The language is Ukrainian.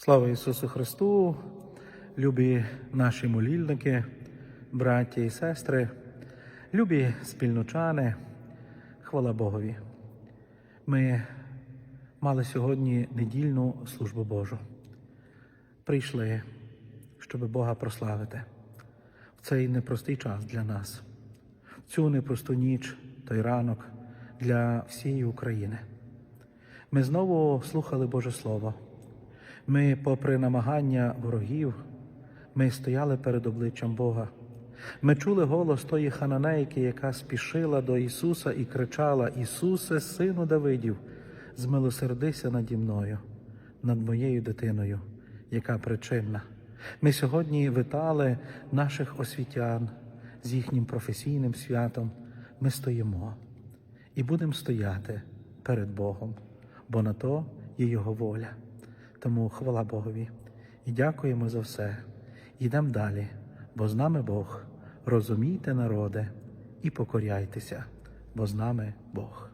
Слава Ісусу Христу, любі наші молільники, браття і сестри, любі спільночани, хвала Богові. Ми мали сьогодні недільну службу Божу. Прийшли, щоб Бога прославити в цей непростий час для нас, в цю непросту ніч, той ранок для всієї України. Ми знову слухали Боже Слово. Ми, попри намагання ворогів, ми стояли перед обличчям Бога. Ми чули голос тої хананейки, яка спішила до Ісуса і кричала: Ісусе, сину Давидів, змилосердися наді мною, над моєю дитиною, яка причинна. Ми сьогодні вітали наших освітян з їхнім професійним святом. Ми стоїмо і будемо стояти перед Богом, бо на то є Його воля. Тому хвала Богові і дякуємо за все. Йдемо далі, бо з нами Бог. Розумійте, народи, і покоряйтеся, бо з нами Бог.